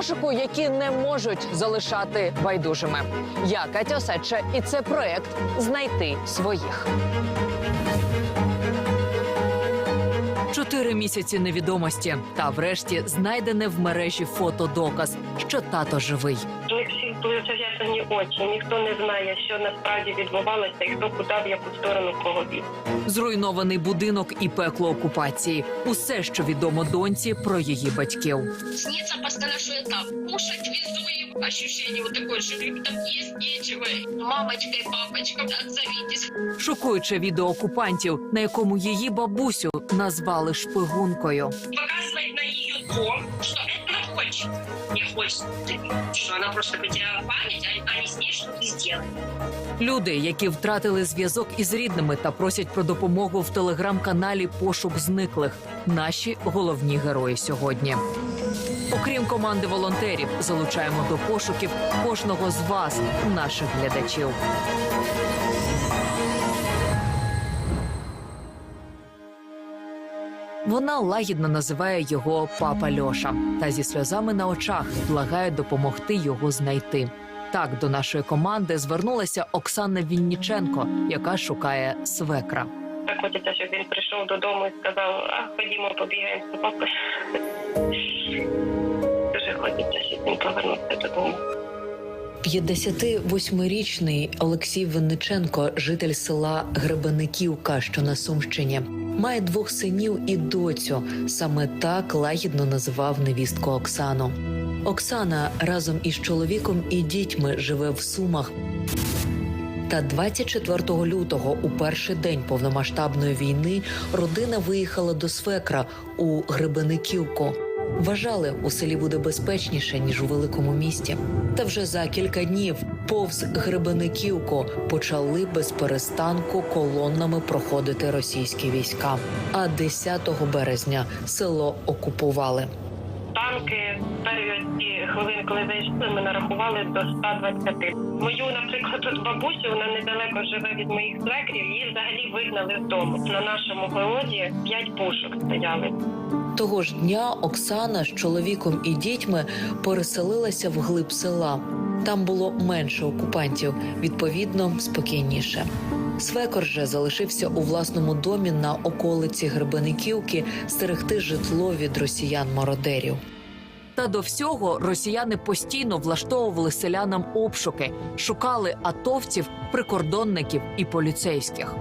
пошуку, які не можуть залишати байдужими. Я Катя Осадча, і це проект Знайти своїх. Чотири місяці невідомості. Та врешті знайдене в мережі фотодоказ, що тато живий. У них всіх були зав'язані очі. Ніхто не знає, що насправді відбувалося і хто куди в яку сторону кого бів. Зруйнований будинок і пекло окупації. Усе, що відомо доньці про її батьків. снится постоянно, что я там кушать. Ощущение вот такое, что там есть нечего. Мамочка и папочка, отзовитесь. Шокуюче відео окупантів, на якому її бабусю назвали шпигункою. Показывать на ее дом, что это хочется, Не хочет, что она просто потеряла память, а не с ней что-то сделали. Люди, які втратили зв'язок із рідними та просять про допомогу в телеграм-каналі Пошук зниклих. Наші головні герої сьогодні. Окрім команди волонтерів, залучаємо до пошуків кожного з вас, наших глядачів. Вона лагідно називає його папа Льоша та зі сльозами на очах благає допомогти його знайти. Так до нашої команди звернулася Оксана Вінніченко, яка шукає свекра. Так хочеться, щоб він прийшов додому і сказав: а ходімо, побігаємо з. Дуже хочеться, щоб він повернувся додому. 58-річний Олексій Винниченко, житель села Гребениківка, що на Сумщині, має двох синів і доцю. Саме так лагідно називав невістку Оксану. Оксана разом із чоловіком і дітьми живе в Сумах. Та 24 лютого, у перший день повномасштабної війни, родина виїхала до свекра у Гребениківку. Вважали, у селі буде безпечніше ніж у великому місті. Та вже за кілька днів повз Гребениківку почали без перестанку колоннами проходити російські війська. А 10 березня село окупували. Танки перші ці хвилини, коли зайшли, ми нарахували до 120. Мою, наприклад, тут бабусю, вона недалеко живе від моїх свекрів. Її взагалі вигнали з дому. На нашому городі п'ять пушок стояли. Того ж дня Оксана з чоловіком і дітьми переселилася в глиб села. Там було менше окупантів, відповідно, спокійніше. Свекор же залишився у власному домі на околиці Гребениківки стерегти житло від росіян-мародерів. Та до всього росіяни постійно влаштовували селянам обшуки, шукали атовців, прикордонників і поліцейських.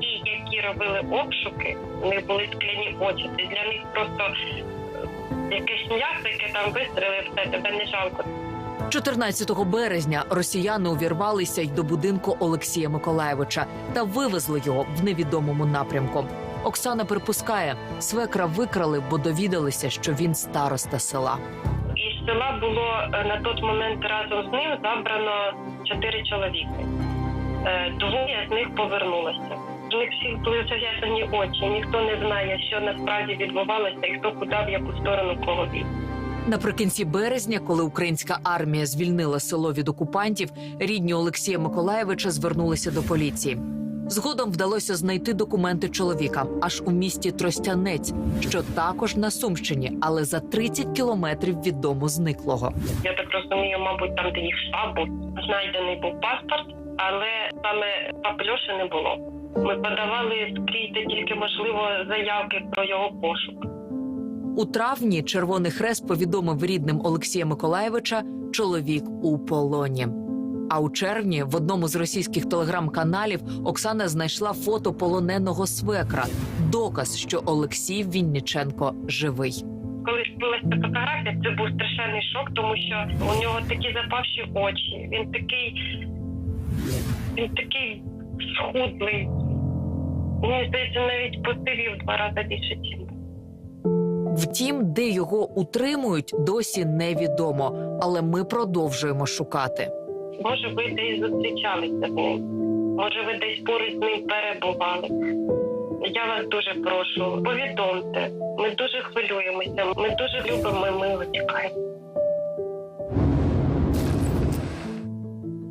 Ті, які робили обшуки, у них були скляні очі. Це для них просто е, якесь м'ясо, яке там вистрелив, все тебе не жалко. 14 березня росіяни увірвалися й до будинку Олексія Миколаєвича та вивезли його в невідомому напрямку. Оксана припускає, свекра викрали, бо довідалися, що він староста села. Із села було е, на той момент разом з ним забрано чотири чоловіки. Е, Двоє з них повернулося. У них всіх були зав'язані очі. Ніхто не знає, що насправді відбувалося і хто куди в яку сторону кого вів. Наприкінці березня, коли українська армія звільнила село від окупантів, рідні Олексія Миколаєвича звернулися до поліції. Згодом вдалося знайти документи чоловіка аж у місті Тростянець, що також на Сумщині, але за 30 кілометрів від дому зниклого. Я так розумію, мабуть, там, де їх штаб був, знайдений був паспорт, але саме папельоша не було. Ми подавали скрізь де тільки можливо заявки про його пошук. У травні Червоний Хрест повідомив рідним Олексія Миколаєвича чоловік у полоні. А у червні в одному з російських телеграм-каналів Оксана знайшла фото полоненого свекра, доказ, що Олексій Вінніченко живий. Коли з'явилася ця фотографія, це був страшенний шок, тому що у нього такі запавші очі. Він такий, він такий схудлий. Мені здається, навіть посивів два рази більше, ніж. Втім, де його утримують, досі невідомо, але ми продовжуємо шукати. Може, ви десь зустрічалися ним. Може, ви десь поруч з ним перебували. Я вас дуже прошу, повідомте. Ми дуже хвилюємося. Ми дуже любимо, і ми його чекаємо.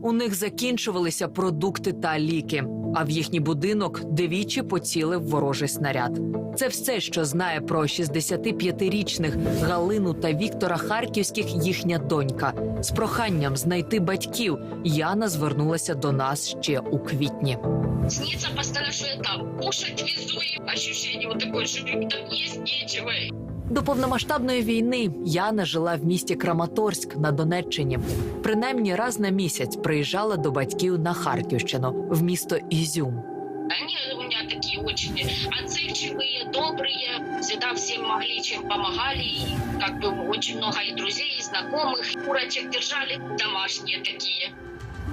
У них закінчувалися продукти та ліки. А в їхній будинок двічі поцілив ворожий снаряд. Це все, що знає про 65-річних Галину та Віктора Харківських їхня донька. З проханням знайти батьків Яна звернулася до нас ще у квітні. Снится постоянно, что я там. Кушать везу и ощущение вот такое, там есть нечего. До повномасштабної війни Яна жила в місті Краматорськ на Донеччині. Принаймні раз на місяць приїжджала до батьків на Харківщину в місто Ізюм. Они у меня такие очень отзывчивые, добрые, всегда всем могли, чем помогали. И как бы очень много и друзей, и знакомых, курочек держали, домашние такие.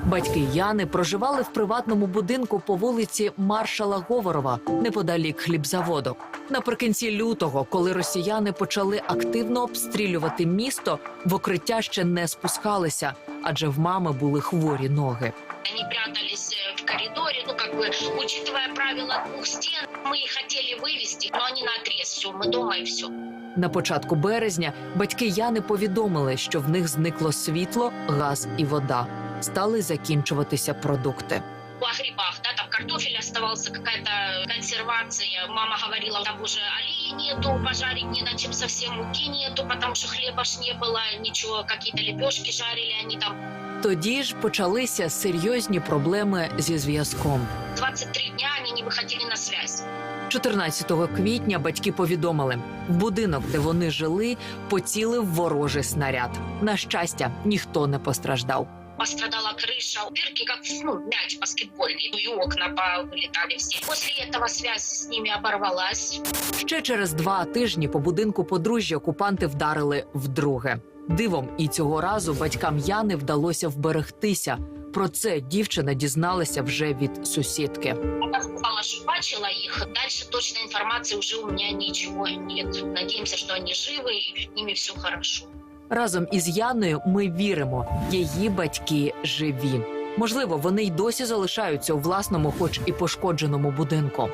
Батьки Яни проживали в приватному будинку по вулиці Маршала Говорова неподалік хлібзаводок. Наприкінці лютого, коли росіяни почали активно обстрілювати місто, в укриття ще не спускалися, адже в мами були хворі ноги. Они прятались э, в коридоре, ну как бы, учитывая правила двух стен, мы их хотели вывести, но они на все, мы дома и все. На початку березня батьки Яни повідомили, що в них зникло світло, газ і вода. Стали закінчуватися продукти. о грибах, да, там картофель оставался, какая-то консервация. Мама говорила, там уже алии нету, пожарить не на чем совсем, муки нету, потому что хлеба ж не было, ничего, какие-то лепешки жарили они там. Тоді ж почалися серйозні проблеми зі зв'язком. 23 дня они не выходили на связь. 14 квітня батьки повідомили, в будинок, де вони жили, поцілив ворожий снаряд. На щастя, ніхто не постраждав Пострадала крыша, дырки как ну, мяч баскетбольный, и окна вылетали все. После этого связь с ними оборвалась. Ще через два тижні по будинку подружжя окупанти вдарили вдруге. Дивом і цього разу батькам Яни вдалося вберегтися. Про це дівчина дізналася вже від сусідки. Я сказала, что бачила их. Дальше точной информации уже у меня ничего нет. Надеемся, что они живы и с ними все хорошо. Разом із Яною ми віримо, її батьки живі. Можливо, вони й досі залишаються у власному, хоч і пошкодженому будинку.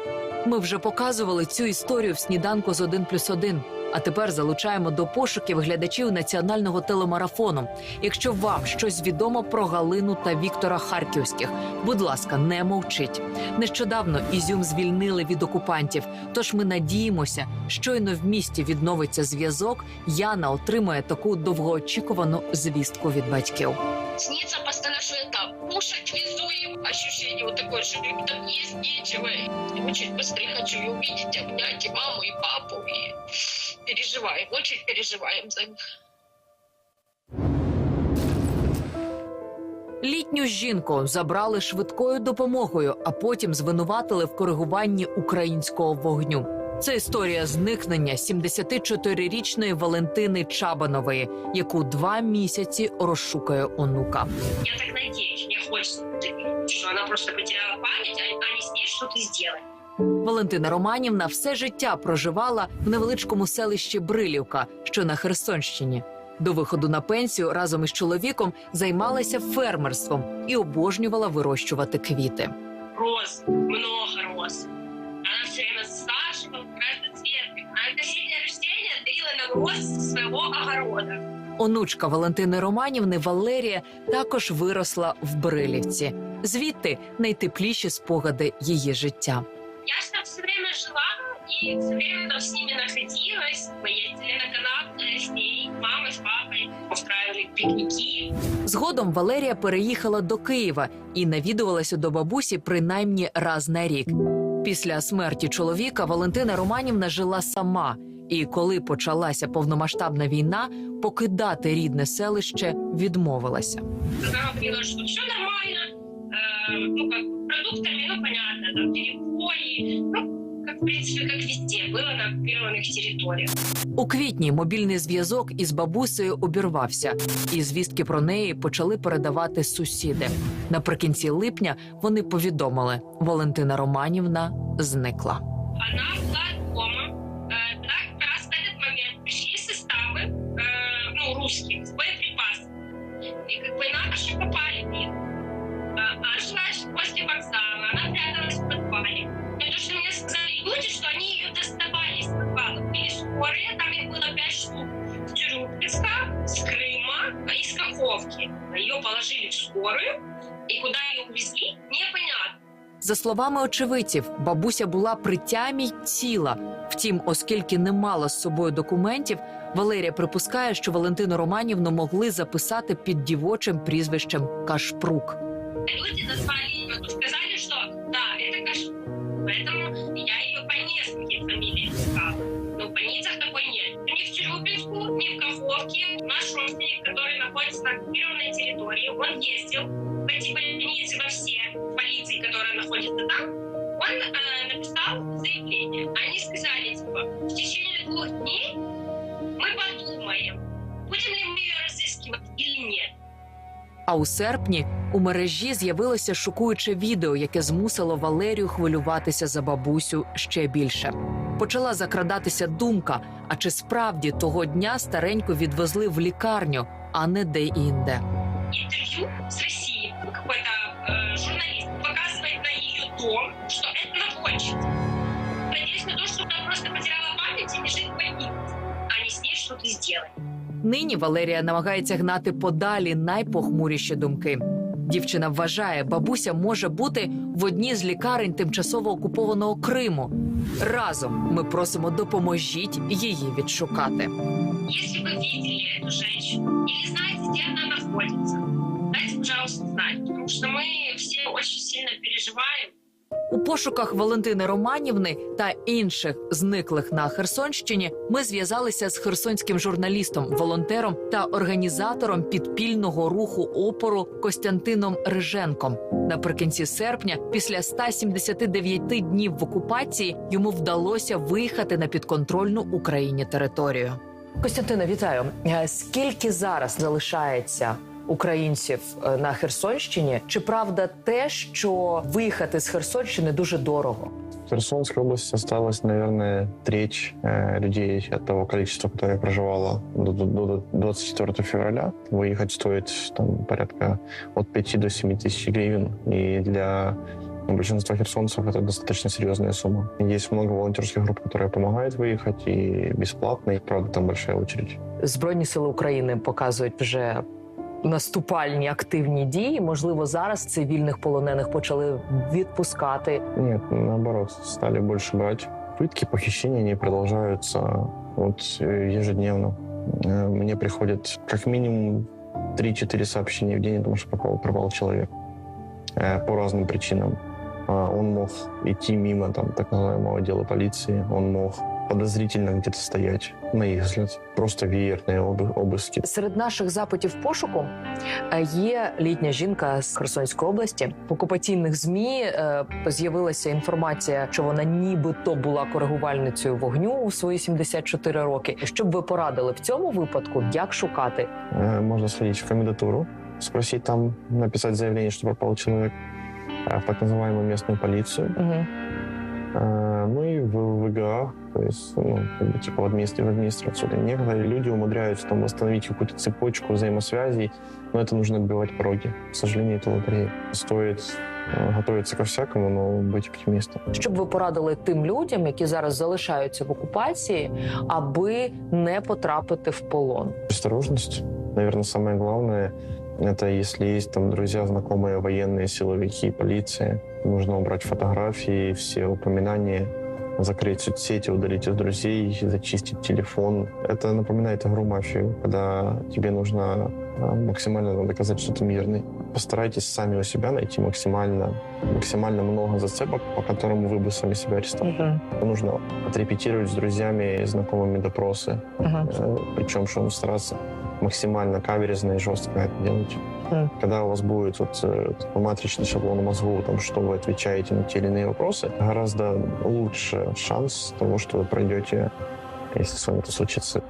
Ми вже показували цю історію в сніданку з 1 плюс 1. А тепер залучаємо до пошуків глядачів національного телемарафону. Якщо вам щось відомо про Галину та Віктора Харківських, будь ласка, не мовчіть. Нещодавно Ізюм звільнили від окупантів. Тож ми надіємося, щойно в місті відновиться зв'язок. Яна отримає таку довгоочікувану звістку від батьків. Снится постоянно, что я там. Кушать везу им. Ощущение вот такое, что им там есть нечего. И очень хочу и увидеть, обнять маму, и папу. И переживаем, очень переживаем за них. Літню жінку забрали швидкою допомогою, а потім звинуватили в коригуванні українського вогню. Це історія зникнення 74-річної Валентини Чабанової, яку два місяці розшукає онука. Я так надеюсь, мне хочется верить, что она просто потеряла память, а они с ней что-то сделали. Валентина Романівна все життя проживала в невеличкому селищі Брилівка, що на Херсонщині. До виходу на пенсію разом із чоловіком займалася фермерством і обожнювала вирощувати квіти. Роз, много роз. Она все время засаживала каждый цвет. А это день рождения дарила нам роз своего огорода. Онучка Валентини Романівни Валерія також виросла в Брилівці. Звідти найтепліші спогади її життя и все время там с ними находилась. Мы ездили на канал э, с ней, мамой, с папой, устраивали пикники. Згодом Валерія переїхала до Києва і навідувалася до бабусі принаймні раз на рік. Після смерті чоловіка Валентина Романівна жила сама. І коли почалася повномасштабна війна, покидати рідне селище відмовилася. Когда она поняла, что все нормально, э, ну, как бы продуктами, ну, понятно, там, перебои, ну, как, в принципе, как везде, было на оккупированных территориях. У квітні мобільний зв'язок із бабусею обірвався, і звістки про неї почали передавати сусіди. Наприкінці липня вони повідомили, Валентина Романівна зникла. Она была Каховки. Ее положили в скорую, и куда ее увезли, непонятно. За словами очевидців, бабуся була при тямі й ціла. Втім, оскільки не мала з собою документів, Валерія припускає, що Валентину Романівну могли записати під дівочим прізвищем Кашпрук. Люди назвали ее, ну, сказали, что да, это Кашпрук. Поэтому я ее по нескольким фамилиям искала. Но в больницах такой нет. Ни в Челюбинску, ни в Каховке. Наш родственник, который находится на оккупированной территории, он ездил в эти больницы во все полиции, которая находится там. Он э, написал заявление. Они сказали, типа, в течение двух дней мы подумаем, будем ли мы ее разыскивать или нет. А у серпні у мережі з'явилося шокуюче відео, яке змусило Валерію хвилюватися за бабусю ще більше. Почала закрадатися думка: а чи справді того дня стареньку відвезли в лікарню, а не де-інде? интервью с Россией. Какой-то э, журналист показывает на ее дом, что это наводчица. Надеюсь на то, что она просто потеряла память и лежит в больнице, а не с ней что-то сделать. Нині Валерія намагається гнати подалі найпохмуріші думки. Дівчина вважає, бабуся може бути в одній з лікарень тимчасово окупованого Криму. Разом ми просимо допоможіть її відшукати. Если вы видели эту женщину или знаете, где она находится, дайте, пожалуйста, знать, потому что мы все очень сильно переживаем. У пошуках Валентини Романівни та інших зниклих на Херсонщині ми зв'язалися з херсонським журналістом, волонтером та організатором підпільного руху опору Костянтином Риженком. Наприкінці серпня, після 179 днів в окупації, йому вдалося виїхати на підконтрольну Україні територію. Костянтина, вітаю. Е, Скільки зараз залишається українців е, на Херсонщині? Чи правда те, що виїхати з Херсонщини дуже дорого? В Херсонской области осталось, наверное, треть э, людей от того количества, которое проживало до, до- до 24 февраля. Выехать стоит там, порядка от 5 до 7 тысяч гривен. И для большинства херсонцев это достаточно серьезная сумма. Есть много волонтерских групп, которые помогают выехать, и бесплатно, и правда там большая очередь. Збройні сили України показують вже наступальні активні дії. Можливо, зараз цивільних полонених почали відпускати. Нет, наоборот, стали больше брать. Пытки, похищения, они продолжаются вот э, ежедневно. Э, Мне приходят как минимум 3-4 сообщения в день о том, что пропал, пропал человек Э, по разным причинам. А, Он мог идти мимо там, так называемого отдела полиции, он мог подозрительно где-то стоять, на их взгляд. Просто веерные обы- обыски. Серед наших запитів пошуку е, є літня жінка з Херсонської області. В окупаційних змі е, з'явилася інформація, що вона нібито була коригувальницею вогню у свої 74 роки. Щоб ви порадили в цьому випадку, як шукати Э, Можно сходить в комендатуру, спросить там, написать заявление, что пропал человек, э, в так называемую местную полицию. Угу. Э, Ну и в ВГА, то есть, ну, как бы, типа в, администр- в администрацию. Некоторые люди умудряются там восстановить какую-то цепочку взаимосвязей, но это нужно отбивать пороги. К сожалению, это лотерея. Стоит э, готовиться ко всякому, но быть оптимистом. Щоб ви порадили тим людям, які зараз залишаються в окупації, аби не потрапити в полон. Осторожность, наверное, самое главное. Это если есть там друзья, знакомые, военные, силовики, полиция. Нужно убрать фотографии, все упоминания, закрыть соцсети, удалить из друзей, зачистить телефон. Это напоминает игру мафию, когда тебе нужно а, максимально доказать, что ты мирный. Постарайтесь сами у себя найти максимально, максимально много зацепок, по которым вы бы сами себя арестовали. Нужно отрепетировать с друзьями и знакомыми допросы. Э, Причем, что он стараться максимально каверзно и жестко это делать. Мгм. Когда у вас будет вот э, такой матричный шаблон мозгу, там, что вы отвечаете на те или иные вопросы, гораздо лучше шанс того, что вы пройдете, если с вами это случится.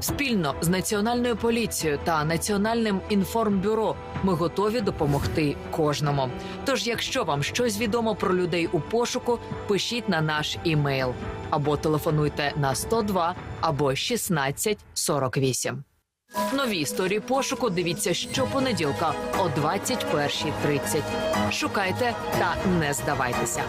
Спільно з національною поліцією та національним інформбюро ми готові допомогти кожному. Tож, якщо вам щось відомо про людей у пошуку, пишіть на наш імейл або телефонуйте на 102 або 1648. Нові історії пошуку дивіться щопонеділка о 21.30. Шукайте та не здавайтеся.